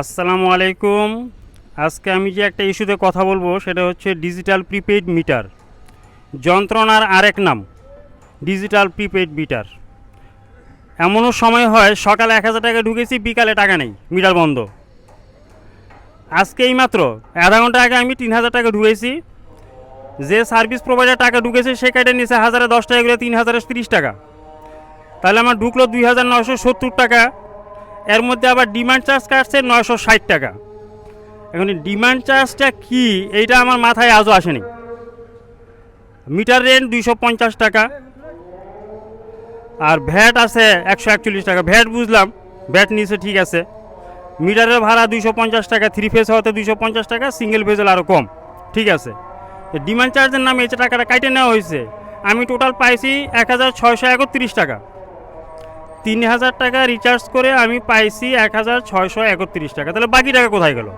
আসসালামু আলাইকুম। আজকে আমি যে একটা ইস্যুতে কথা বলব, সেটা হচ্ছে ডিজিটাল প্রিপেইড মিটার। যন্ত্রণার আরেক নাম, ডিজিটাল প্রিপেইড মিটার। এমনও সময় হয়, সকালে এক হাজার টাকা ঢুকেছি, বিকালে টাকা নেই, মিটার বন্ধ। আজকে এইমাত্র আধা ঘণ্টা আগে আমি তিন হাজার টাকা ঢুকেছি। যে সার্ভিস প্রোভাইডার টাকা ঢুকেছে, সে কেটে নিয়েছে হাজারে দশ টাকা করে তিন হাজারে তিরিশ টাকা। তাহলে আমার ঢুকলো দুই হাজার নশো সত্তর টাকা। এর মধ্যে আবার ডিমান্ড চার্জ কাটছে নয়শো ষাট টাকা। এখন ডিমান্ড চার্জটা কি, এইটা আমার মাথায় আজও আসেনি। মিটার রেন্ট দুইশো পঞ্চাশ টাকা, আর ভ্যাট আছে একশো একচল্লিশ টাকা। ভ্যাট বুঝলাম, ভ্যাট নিচে ঠিক আছে। মিটারের ভাড়া দুইশো পঞ্চাশ টাকা থ্রি ফেজ হতে দুইশো পঞ্চাশ টাকা সিঙ্গেল ফেজের আরও কম। ঠিক আছে। ডিমান্ড চার্জের নামে এই টাকাটা কাইটে নেওয়া হয়েছে, আমি টোটাল পাইছি এক হাজার ছয়শো একত্রিশ টাকা। তিন হাজার টাকা রিচার্জ করে আমি পাইছি এক হাজার ছয়শো একত্রিশ টাকা। তাহলে বাকি টাকা কোথায় গেল?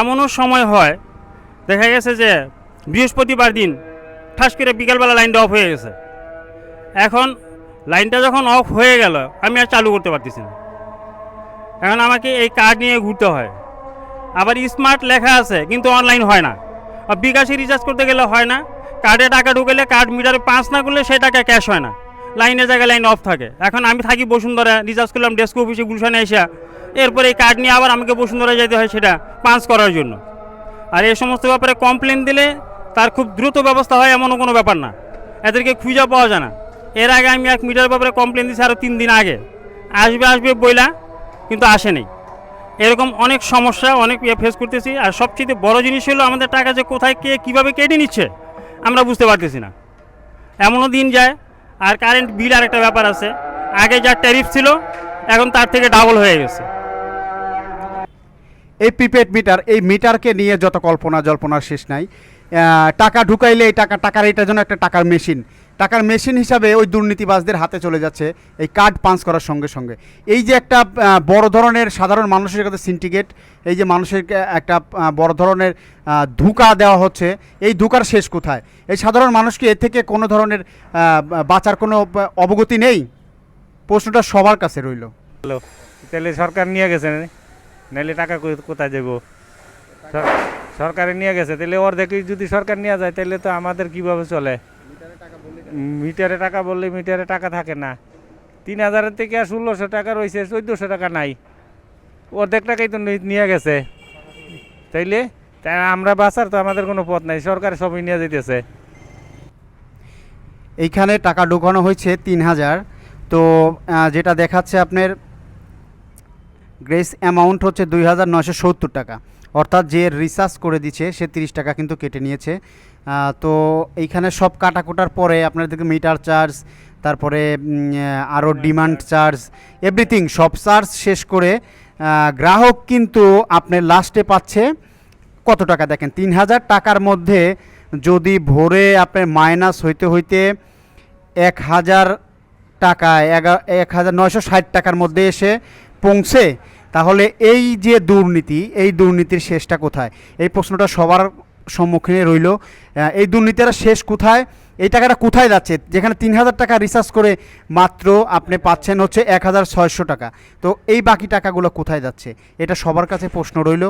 এমনও সময় হয়, দেখা গেছে যে বৃহস্পতিবার দিন ঠাস করে বিকালবেলা লাইনটা অফ হয়ে গেছে। এখন লাইনটা যখন অফ হয়ে গেল, আমি আর চালু করতে পারতেছি না। এখন আমাকে এই কার্ড নিয়ে ঘুরতে হয়। আবার স্মার্ট লেখা আছে, কিন্তু অনলাইন হয় না। আর বিকাশে রিচার্জ করতে গেলে হয় না। কার্ডে টাকা ঢুকেলে কার্ড মিটারে পাঁচ না করলে সেই টাকা ক্যাশ হয় না। লাইনের জায়গায় লাইন অফ থাকে। এখন আমি থাকি বসুন্ধরা রিচার্জ করলাম ডেস্ক অফিসে গুলশানে এসে। এরপরে এই কার্ড নিয়ে আবার আমাকে বসুন্ধরা যেতে হয় সেটা পাঁচ করার জন্য। আর এই সমস্ত ব্যাপারে কমপ্লেন দিলে তার খুব দ্রুত ব্যবস্থা হয় এমনও কোনো ব্যাপার না। এদেরকে খুঁজে পাওয়া যায় না। এর আগে আমি এক মিটার ব্যাপারে কমপ্লেন দিয়েছি আরও তিন দিন আগে। আসবে আসবে বইলা, কিন্তু আসেনি এরকম অনেক সমস্যা, অনেক ইয়ে ফেস করতেছি। আর সবচেয়ে বড় জিনিস হলো আমাদের টাকা যে কোথায়, কে, কীভাবে কেটে নিচ্ছে, আমরা বুঝতে পারতেছি না। এমনও দিন যায় আর কারেন্ট বিল আর একটা ব্যাপার আছে। আগে যা ট্যারিফ ছিল, এখন তার থেকে ডাবল হয়ে গেছে। এই প্রিপেড মিটার, এই মিটারকে নিয়ে যত কল্পনা জল্পনার শেষ নাই টাকা ঢুকাইলে এই টাকা টাকার এটার জন্য একটা টাকার মেশিন। টাকার মেশিন হিসাবে ওই দুর্নীতিবাজদের হাতে চলে যাচ্ছে এই কার্ড পাঞ্চ করার সঙ্গে সঙ্গে। এই যে একটা বড় ধরনের সাধারণ মানুষের কাছে সিন্ডিকেট এই যে মানুষের একটা বড় ধরনের ধোঁকা দেওয়া হচ্ছে, এই ধোঁকার শেষ কোথায়? এই সাধারণ মানুষকে এর থেকে কোনো ধরনের বাঁচার কোনো অবগতি নেই? প্রশ্নটা সবার কাছে রইল। তাহলে সরকার নিয়ে গেছে? নাহলে টাকা কোথায় যাব? সরকারে নিয়ে গেছে তাহলে অর্ধেক যদি সরকার নিয়ে যায় তাহলে তো আমাদের কীভাবে চলে? মিটারে টাকা বললে মিটারে টাকা থাকে না। তিন হাজারের থেকে আর ষোলোশো টাকা রয়েছে, চোদ্দোশো টাকা নাই। অর্ধেক টাকাই তো নিয়ে গেছে। তাইলে তাই আমরা বাঁচার তো আমাদের কোনো পথ নাই, সরকার সবই নিয়ে যেতেছে এইখানে টাকা ঢোকানো হয়েছে তিন হাজার। তো যেটা দেখাচ্ছে আপনার গ্রেস অ্যামাউন্ট হচ্ছে দুই হাজার নশো সত্তর টাকা। অর্থাৎ যে রিচার্জ করে দিচ্ছে সে তিরিশ টাকা কিন্তু কেটে নিয়েছে। তো এইখানে সব কাটাকুটার পরে আপনার দেখে মিটার চার্জ তারপরে আরও ডিমান্ড চার্জ এভরিথিং সব চার্জ শেষ করে গ্রাহক কিন্তু আপনার লাস্টে পাচ্ছে কত টাকা? দেখেন তিন হাজার টাকার মধ্যে যদি ভোরে আপনার মাইনাস হইতে হইতে এক হাজার টাকা এক হাজার নয়শো ষাট টাকার মধ্যে এসে পৌঁছে, তাহলে এই যে দুর্নীতি, এই দুর্নীতির শেষটা কোথায়? এই প্রশ্নটা সবার সম্মুখীনে রইল। এই দুর্নীতিটা শেষ কোথায়? এই টাকাটা কোথায় যাচ্ছে? যেখানে তিন হাজার টাকা রিচার্জ করে মাত্র আপনি পাচ্ছেন হচ্ছে এক হাজার ছয়শো টাকা। তো এই বাকি টাকাগুলো কোথায় যাচ্ছে? এটা সবার কাছে প্রশ্ন রইল।